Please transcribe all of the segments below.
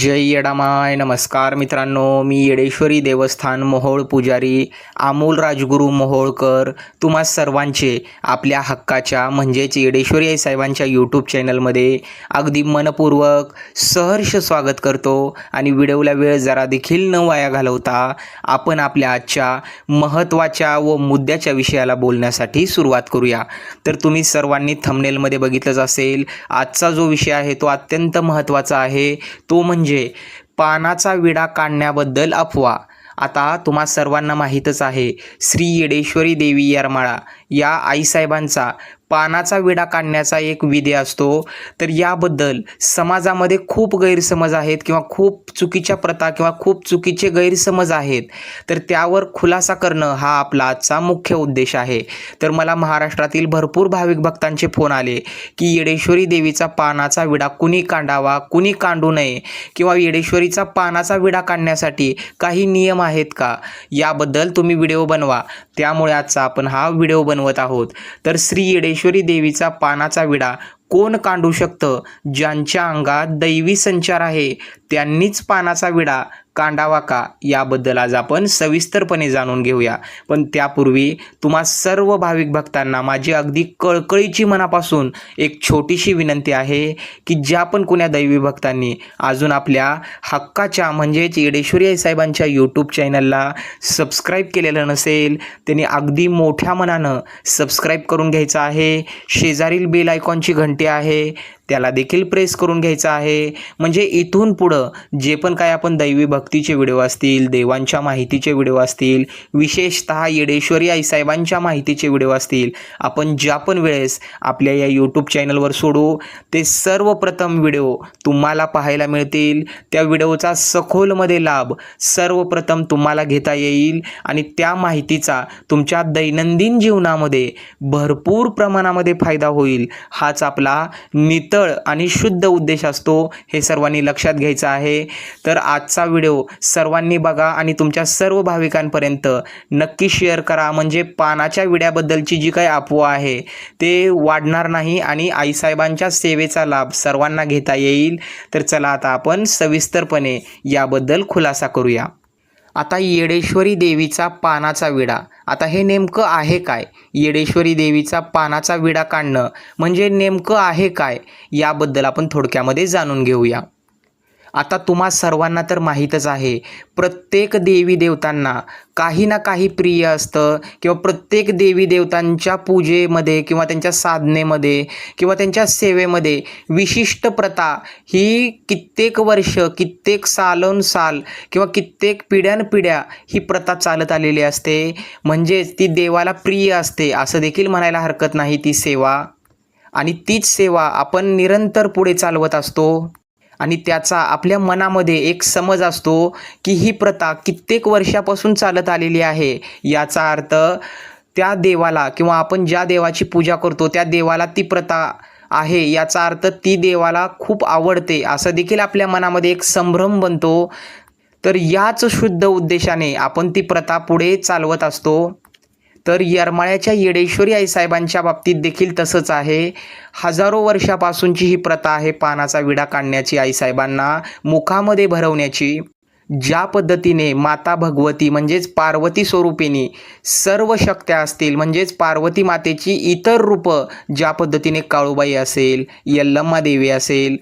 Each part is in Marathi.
जय येडामाय. नमस्कार मित्रांनो मी येडेश्वरी देवस्थान मोहोळ पुजारी अमोल राजगुरू मोहोळकर. तुम्हा सर्वांचे आपल्या हक्काच्या म्हणजेच येडेश्वरी आई साहेबांच्या यूट्यूब चॅनलमध्ये अगदी मनपूर्वक सहर्ष स्वागत करतो आणि व्हिडिओला वेळ जरा देखील न वाया घालवता आपण आपल्या आजच्या महत्त्वाच्या व मुद्द्याच्या विषयाला बोलण्यासाठी सुरुवात करूया. तर तुम्ही सर्वांनी थंबनेलमध्ये बघितलंच असेल आजचा जो विषय आहे तो अत्यंत महत्त्वाचा आहे. तो म्हणजे म्हणजे पानाचा विडा काढण्याबद्दल अफवा. आता तुम्हा सर्वांना माहीतच आहे श्री येडेश्वरी देवी येरमाळा या आईसाहेबांचा पानाचा विडा काढण्याचा एक विधी असतो. तर याबद्दल समाजामध्ये खूप गैरसमज आहेत किंवा खूप चुकीच्या प्रथा किंवा खूप चुकीचे गैरसमज आहेत. तर त्यावर खुलासा करणं हा आपला आजचा मुख्य उद्देश आहे. तर मला महाराष्ट्रातील भरपूर भाविक भक्तांचे फोन आले की येडेश्वरी देवीचा पानाचा विडा कुणी काढावा कुणी काढू नये किंवा येडेश्वरीचा पानाचा विडा काढण्यासाठी काही नियम आहेत का? याबद्दल तुम्ही व्हिडिओ बनवा. त्यामुळे आजचा आपण हा व्हिडिओ बनवत आहोत. तर श्री येडेश्वर देवीचा पानाचा विडा कोण काढू शकतं? ज्यांच्या अंगात दैवी संचार आहे त्यांनीच पानाचा विडा कांडावा का? याबद्दल आज आपण सविस्तरपणे जाणून घेऊया. पण त्यापूर्वी तुम्हा सर्व भाविक भक्तांना माझी अगदी कळकळीची मनापासून एक छोटीशी विनंती आहे की ज्या पण कुण्या दैवी भक्तांनी अजून आपल्या हक्काच्या म्हणजेच येडेश्वरी आई साहेबांच्या यूट्यूब चॅनलला सबस्क्राईब केलेलं नसेल त्यांनी अगदी मोठ्या मनानं सबस्क्राईब करून घ्यायचं आहे. शेजारील बेल आयकॉनची घंटी आहे. त्याला देखील प्रेस करून घ्यायचं आहे. म्हणजे इथून पुढं जे पण काय आपण दैवी भक्तीचे व्हिडिओ असतील देवांच्या माहितीचे व्हिडिओ असतील विशेषतः येडेश्वरी आईसाहेबांच्या माहितीचे व्हिडिओ असतील आपण ज्या पण वेळेस आपल्या या यूट्यूब चॅनलवर सोडू ते सर्वप्रथम व्हिडिओ तुम्हाला पाहायला मिळतील. त्या व्हिडिओचा सखोलमध्ये लाभ सर्वप्रथम तुम्हाला घेता येईल आणि त्या माहितीचा तुमच्या दैनंदिन जीवनामध्ये भरपूर प्रमाणामध्ये फायदा होईल. हाच आपला नित आणि शुद्ध उद्देश असतो हे सर्वांनी लक्षात घ्यायचं आहे. तर आजचा व्हिडिओ सर्वांनी बघा आणि तुमच्या सर्व भाविकांपर्यंत नक्की शेअर करा. म्हणजे पानाच्या विड्याबद्दलची जी काही अफवा आहे ते वाढणार नाही आणि आईसाहेबांच्या सेवेचा लाभ सर्वांना घेता येईल. तर चला आता आपण सविस्तरपणे याबद्दल खुलासा करूया. आता येडेश्वरी देवीचा पानाचा विडा. आता हे नेमकं आहे काय? येडेश्वरी देवीचा पानाचा विडा काढणं म्हणजे नेमकं आहे काय? याबद्दल आपण थोडक्यामध्ये जाणून घेऊया. आता तुम्हा सर्वांना तर माहीतच आहे. प्रत्येक देवी देवतांना काही ना काही प्रिय असतं किंवा प्रत्येक देवी देवतांच्या पूजेमध्ये किंवा त्यांच्या साधनेमध्ये किंवा त्यांच्या सेवेमध्ये विशिष्ट प्रथा ही कित्येक वर्ष कित्येक सालोनसाल किंवा कित्येक पिढ्यानपिढ्या ही प्रथा चालत आलेली असते. म्हणजेच ती देवाला प्रिय असते असं देखील म्हणायला हरकत नाही ती सेवा. आणि तीच सेवा आपण निरंतर पुढे चालवत असतो. आणि त्याचा आपल्या मनामध्ये एक समज असतो की ही प्रथा कित्येक वर्षापासून चालत आलेली आहे. याचा अर्थ त्या देवाला किंवा आपण ज्या देवाची पूजा करतो त्या देवाला ती प्रथा आहे. याचा अर्थ ती देवाला खूप आवडते. असं देखील आपल्या मनामध्ये एक संभ्रम बनतो. तर याच शुद्ध उद्देशाने आपण ती प्रथा पुढे चालवत असतो. तर येरमाळ्याच्या येडेश्वरी आईसाहेबांच्या बाबतीत देखील तसंच आहे. हजारो वर्षापासूनची ही प्रथा आहे पानाचा विडा काढण्याची आईसाहेबांना मुखामध्ये भरवण्याची. ज्या पद्धतीने माता भगवती म्हणजेच पार्वती स्वरूपिणी सर्व शक्त्या असतील म्हणजेच पार्वती मातेची इतर रूपं ज्या पद्धतीने काळूबाई असेल यल्लम्मा देवी असेल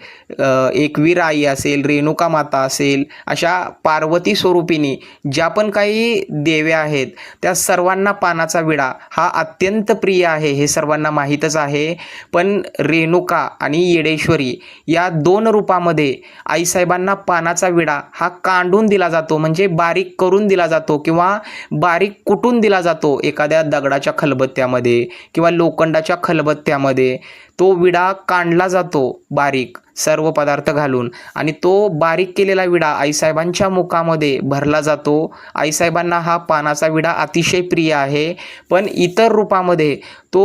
एकवीर आई असेल रेणुका माता असेल अशा पार्वती स्वरूपिणी ज्या पण काही देव्या आहेत त्या सर्वांना पानाचा विडा हा अत्यंत प्रिय आहे हे सर्वांना माहीतच आहे. पण रेणुका आणि येडेश्वरी या दोन रूपामध्ये आईसाहेबांना पानाचा विडा हा कांडू तोडून दिला जातो म्हणजे बारीक करून दिला जातो किंवा बारीक कुटून दिला जातो एखाद्या दगडाच्या खलबत्त्यामध्ये किंवा लोखंडाच्या खलबत्त्यामध्ये. तो विडा काढला जातो बारीक सर्व पदार्थ घालून आणि तो बारीक केलेला विडा आईसाहेबांच्या मुखामध्ये भरला जातो. आईसाहेबांना हा पानाचा विडा अतिशय प्रिय आहे पण इतर रूपामध्ये तो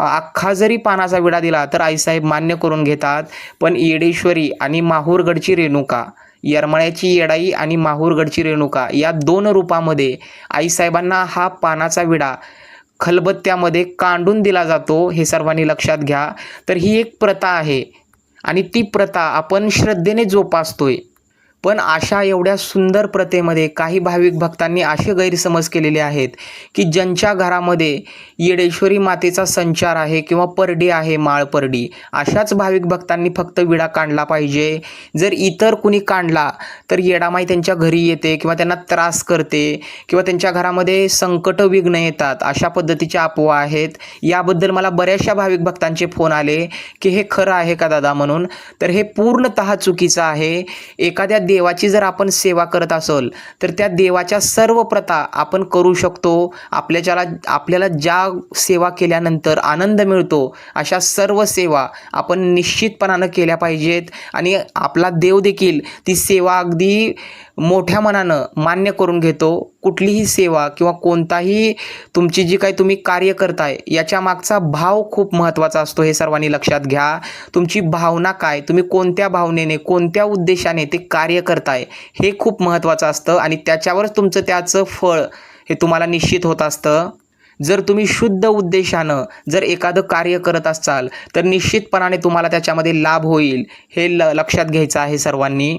अख्खा जरी पानाचा विडा दिला तर आईसाहेब मान्य करून घेतात पण येडेश्वरी आणि माहूरगडची रेणुका येरमाळ्याची येडाई आणि माहूरगडची रेणुका या दोन रूपामध्ये आईसाहेबांना हा पानाचा विडा खलबत्त्यामध्ये कांडून दिला जातो हे सर्वांनी लक्षात घ्या. तर ही एक प्रथा आहे आणि ती प्रथा आपण श्रद्धेने जोपासतोय. पण अशा एवढ्या सुंदर प्रथेमध्ये काही भाविक भक्तांनी असे गैरसमज केलेले आहेत की ज्यांच्या घरामध्ये येडेश्वरी मातेचा संचार आहे किंवा परडी आहे माळ परडी अशाच भाविक भक्तांनी फक्त विडा काढला पाहिजे. जर इतर कुणी काढला तर येडामाई त्यांच्या घरी येते किंवा त्यांना त्रास करते किंवा त्यांच्या घरामध्ये संकट विघ्न येतात. अशा पद्धतीच्या अफवा आहेत. याबद्दल मला बऱ्याचशा भाविक भक्तांचे फोन आले की हे खरं आहे का दादा? म्हणून. तर हे पूर्णतः चुकीचं आहे. एखाद्या देवाची जर आपण सेवा करत असेल तर त्या देवाच्या सर्व प्रथा आपण करू शकतो. आपल्याच्याला आपल्याला ज्या सेवा केल्यानंतर आनंद मिळतो अशा सर्व सेवा आपण निश्चितपणानं केल्या पाहिजेत. आणि आपला देव देखील ती सेवा अगदी मोठ्या मनानं मान्य करून घेतो कुठलीही सेवा किंवा कोणताही तुमची जी काही तुम्ही कार्य करताय याच्या मागचा भाव खूप महत्त्वाचा असतो हे सर्वांनी लक्षात घ्या. तुमची भावना काय तुम्ही कोणत्या भावनेने कोणत्या उद्देशाने ते कार्य करताय हे खूप महत्त्वाचं असतं आणि त्याच्यावरच तुमचं त्याचं फळ हे तुम्हाला निश्चित होत असतं. जर तुम्ही शुद्ध उद्देशानं जर एखादं कार्य करत असाल तर निश्चितपणाने तुम्हाला त्याच्यामध्ये लाभ होईल हे ल लक्षात घ्यायचं आहे सर्वांनी.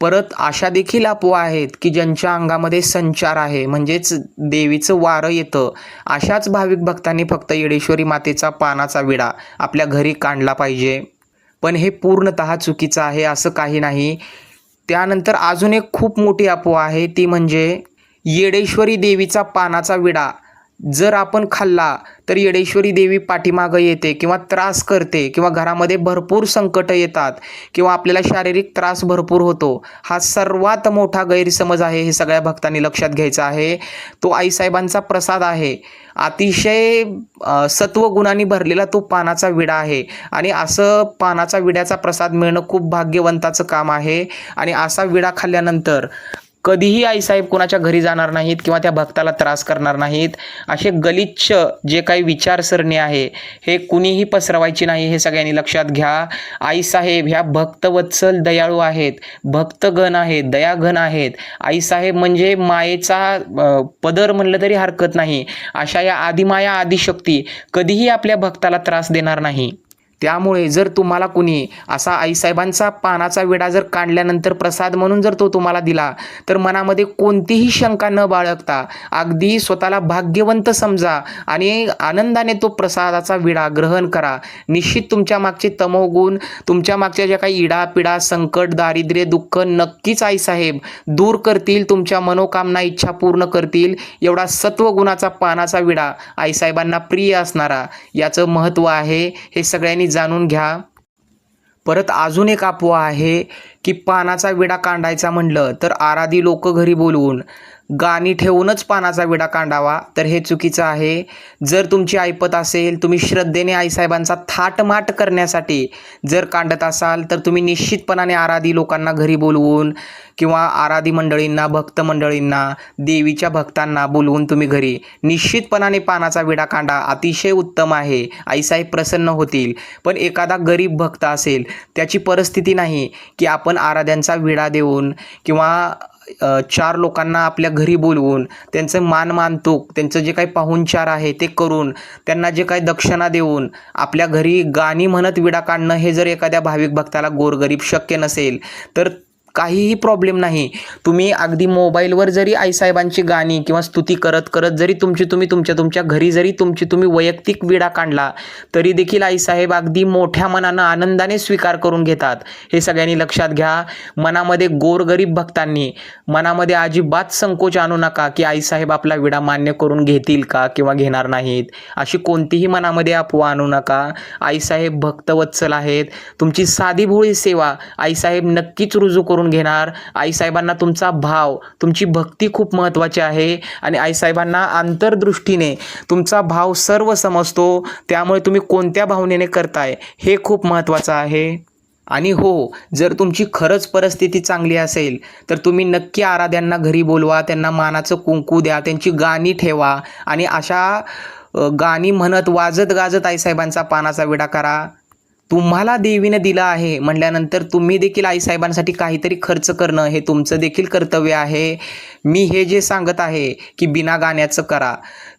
परत अशा देखील अफवा आहेत की ज्यांच्या अंगामध्ये संचार आहे म्हणजेच देवीचं वारं येतं अशाच भाविक भक्तांनी फक्त येडेश्वरी मातेचा पानाचा विडा आपल्या घरी काढला पाहिजे. पण हे पूर्णतः चुकीचं आहे असं काही नाही. त्यानंतर अजून एक खूप मोठी अफवा आहे ती म्हणजे येडेश्वरी देवीचा पानाचा विडा. जर आपण खाल्ला तर येडेश्वरी देवी पाठीमागं येते किंवा त्रास करते किंवा घरामध्ये भरपूर संकट येतात किंवा आपल्याला शारीरिक त्रास भरपूर होतो हा सर्वात मोठा गैरसमज आहे हे सगळ्या भक्तांनी लक्षात घ्यायचं आहे. तो आईसाहेबांचा प्रसाद आहे. अतिशय सत्वगुणांनी भरलेला तो पानाचा विडा आहे आणि असं पानाचा विड्याचा प्रसाद मिळणं खूप भाग्यवंताचं काम आहे आणि असा विडा खाल्ल्यानंतर कधीही आईसाहेब कोणाच्या घरी जाणार नाहीत किंवा त्या भक्ताला त्रास करणार नाहीत असे गलिच्छ जे काही विचारसरणी आहे हे कुणीही पसरवायची नाही हे सगळ्यांनी लक्षात घ्या. आईसाहेब ह्या भक्तवत्सल दयाळू आहेत भक्तगण आहेत दयाघन आहेत. आईसाहेब म्हणजे मायेचा पदर म्हणलं तरी हरकत नाही. अशा या आदिमाया आदिशक्ती कधीही आपल्या भक्ताला त्रास देणार नाही. त्यामुळे जर तुम्हाला कुणी असा आईसाहेबांचा पानाचा विडा जर काढल्यानंतर प्रसाद म्हणून जर तो तुम्हाला दिला तर मनामध्ये कोणतीही शंका न बाळगता अगदी स्वतःला भाग्यवंत समजा आणि आनंदाने तो प्रसादाचा विडा ग्रहण करा. निश्चित तुमच्या मागचे तमोगुण तुमच्या मागच्या ज्या काही इडा पिडा संकट दारिद्र्य दुःख नक्कीच आईसाहेब दूर करतील तुमच्या मनोकामना इच्छा पूर्ण करतील. एवढा सत्वगुणाचा पानाचा विडा आईसाहेबांना प्रिय असणारा याचं महत्त्व आहे. हे सगळ्यांनी जाणून घ्या. परत अजून एक अफवा आहे. की पानाचा विडा काढायचा म्हणलं तर आराधी लोक घरी बोलवून गाणी ठेवूनच पानाचा विडा कांडावा. तर हे चुकीचं आहे. जर तुमची ऐपत असेल तुम्ही श्रद्धेने आईसाहेबांचा थाटमाट करण्यासाठी जर काढत असाल तर तुम्ही निश्चितपणाने आराधी लोकांना घरी बोलवून किंवा आराधी मंडळींना भक्त मंडळींना देवीच्या भक्तांना बोलवून तुम्ही घरी निश्चितपणाने पानाचा विडा कांडा अतिशय उत्तम आहे. आईसाहेब प्रसन्न होतील. पण एखादा गरीब भक्त असेल त्याची परिस्थिती नाही की आपण आराध्यांचा विडा देऊन किंवा चार लोकांना आपल्या घरी बोलवून त्यांचं मान मानतूक त्यांचं जे काही पाहुणचार आहे ते करून त्यांना जे काही दक्षिणा देऊन आपल्या घरी गाणी म्हणत विडा काढणं हे जर एखाद्या भाविक भक्ताला गोरगरीब शक्य नसेल तर काहीही प्रॉब्लेम नाही. तुम्ही अगदी मोबाईलवर जरी आईसाहेबांची गाणी किंवा स्तुती करत करत जरी तुमची तुम्ही तुमच्या तुमच्या घरी जरी तुमची तुम्ही वैयक्तिक विडा काढला तरी देखील आईसाहेब अगदी मोठ्या मनानं आनंदाने स्वीकार करून घेतात. हे सगळ्यांनी लक्षात घ्या. मनामध्ये गोरगरीब भक्तांनी मनामध्ये अजिबात संकोच आणू नका की आईसाहेब आपला विडा मान्य करून घेतील का किंवा घेणार नाहीत. अशी कोणतीही मनामध्ये अफवा आणू नका. आईसाहेब भक्तवत्सल आहेत. तुमची साधी भोळी सेवा आईसाहेब नक्कीच रुजू करून घेणार. आईसाहेबांना तुमचा भाव तुमची भक्ती खूप महत्त्वाची आहे आणि आईसाहेबांना आंतरदृष्टीने तुमचा भाव सर्व समजतो. त्यामुळे तुम्ही कोणत्या भावनेने करताय हे खूप महत्त्वाचं आहे. आणि हो जर तुमची खरंच परिस्थिती चांगली असेल तर तुम्ही नक्की आराध्यांना घरी बोलवा त्यांना मानाचं कुंकू द्या त्यांची गाणी ठेवा आणि अशा गाणी म्हणत वाजत गाजत आईसाहेबांचा पानाचा विडा करा. तुम्हाला देवीने दिलं आहे म्हटल्यानंतर तुम्ही देखील आईसाहेबांसाठी काहीतरी खर्च करणं हे तुमचं देखील कर्तव्य आहे. मी हे जे सांगत आहे की बिना गाण्याचं करा.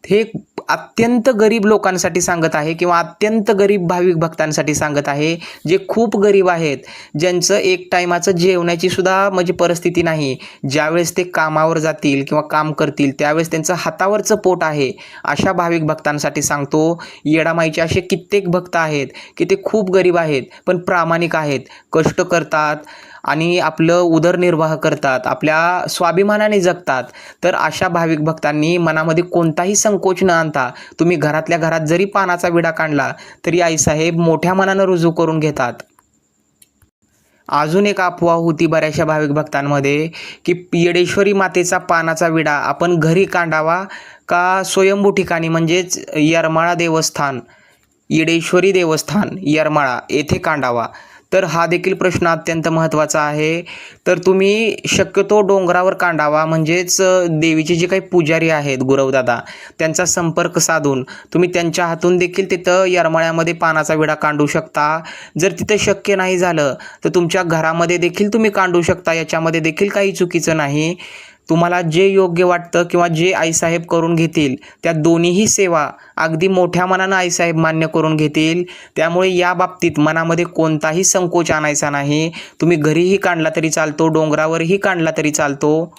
हे अत्यंत गरीब लोकांसाठी सांगत आहे किंवा अत्यंत गरीब भाविक भक्तांसाठी सांगत आहे जे खूप गरीब आहेत ज्यांचं एक टायमाचं जेवण्याची सुद्धा म्हणजे परिस्थिती नाही. ज्यावेळेस ते कामावर जातील किंवा काम करतील त्यावेळेस त्यांचं हातावरचं पोट आहे अशा भाविक भक्तांसाठी सांगतो. येडामाईचे असे कित्येक भक्त आहेत की ते खूप गरीब आहेत पण प्रामाणिक आहेत. कष्ट करतात आणि आपलं उदरनिर्वाह करतात आपल्या स्वाभिमानाने जगतात तर अशा भाविक भक्तांनी मनामध्ये कोणताही संकोच न आणता तुम्ही घरातल्या घरात जरी पानाचा विडा काढला तरी आईसाहेब मोठ्या मनानं रुजू करून घेतात. अजून एक अफवा होती बऱ्याचशा भाविक भक्तांमध्ये की येडेश्वरी मातेचा पानाचा विडा आपण घरी कांडावा का स्वयंभू ठिकाणी म्हणजेच यरमाळा देवस्थान येडेश्वरी देवस्थान येरमाळा येथे कांडावा तर हा देखील प्रश्न अत्यंत महत्त्वाचा आहे. तर तुम्ही शक्यतो डोंगरावर कांडावा म्हणजेच देवीचे जे काही पुजारी आहेत गुरवदादा त्यांचा संपर्क साधून तुम्ही त्यांच्या हातून देखील तिथं यरमाळ्यामध्ये पानाचा विडा कांडू शकता. जर तिथं शक्य नाही झालं तर तुमच्या घरामध्ये देखील तुम्ही कांडू शकता. याच्यामध्ये देखील काही चुकीचं नाही. तुम्हाला जे योग्य वाटतं किंवा जे आईसाहेब करून घेतील त्या दोन्हीही सेवा अगदी मोठ्या मनानं आईसाहेब मान्य करून घेतील. त्यामुळे या बाबतीत मनामध्ये कोणताही संकोच आणायचा नाही. तुम्ही घरीही काढला तरी चालतो डोंगरावरही काढला तरी चालतो.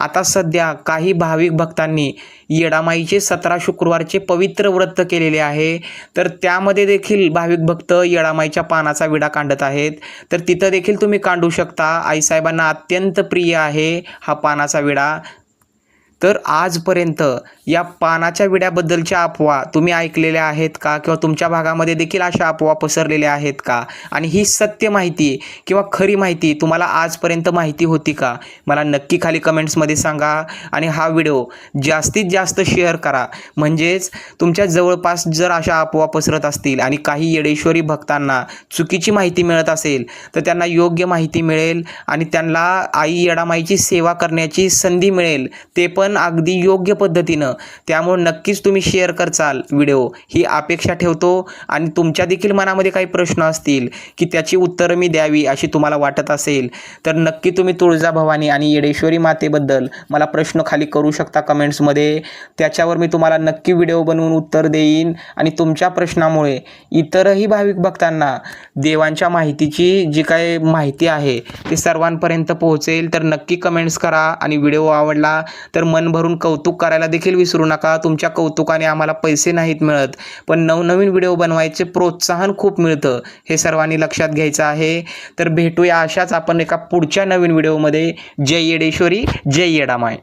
आता सध्या काही भाविक भक्तांनी येडामाईचे सतरा शुक्रवारचे पवित्र व्रत केलेले आहे. तर त्यामध्ये देखील भाविक भक्त येडामाईच्या पानाचा विडा कांडत आहेत. तर तिथं देखील तुम्ही कांडू शकता. आईसाहेबांना अत्यंत प्रिय आहे हा पानाचा विडा. तर आजपर्यंत या पानाच्या विड्याबद्दलच्या अफवा तुम्ही ऐकलेल्या आहेत का? किंवा तुमच्या भागामध्ये देखील अशा अफवा पसरलेल्या आहेत का? आणि ही सत्य माहिती किंवा खरी माहिती तुम्हाला आजपर्यंत माहिती होती का? मला नक्की खाली कमेंट्समध्ये सांगा आणि हा व्हिडिओ जास्तीत जास्त शेअर करा. म्हणजेच तुमच्या जवळपास जर अशा अफवा पसरत असतील आणि काही येडेश्वरी भक्तांना चुकीची माहिती मिळत असेल तर त्यांना योग्य माहिती मिळेल आणि त्यांना आई येडामाईची सेवा करण्याची संधी मिळेल ते पण अगदी योग्य पद्धतीनं. त्यामुळे नक्कीच तुम्ही शेअर करचाल व्हिडिओ ही अपेक्षा ठेवतो आणि तुमच्या देखील मनामध्ये काही प्रश्न असतील की त्याची उत्तरं मी द्यावी अशी तुम्हाला वाटत असेल तर नक्की तुम्ही तुळजाभवानी आणि येडेश्वरी मातेबद्दल मला प्रश्न खाली करू शकता कमेंट्समध्ये त्याच्यावर मी तुम्हाला नक्की व्हिडिओ बनवून उत्तर देईन आणि तुमच्या प्रश्नामुळे इतरही भाविक भक्तांना देवांच्या माहितीची जी काय माहिती आहे ती सर्वांपर्यंत पोहोचेल. तर नक्की कमेंट्स करा आणि व्हिडिओ आवडला तर मन भरून कौतुक करायला देखील विसरू नका. तुमच्या कौतुकाने आम्हाला पैसे नाहीत मिळत. पण नवनवीन व्हिडिओ बनवायचे प्रोत्साहन खूप मिळतं. हे सर्वांनी लक्षात घ्यायचं आहे. तर भेटूया अशाच आपण एका पुढच्या नवीन व्हिडिओमध्ये. जय येडेश्वरी जय येडामाय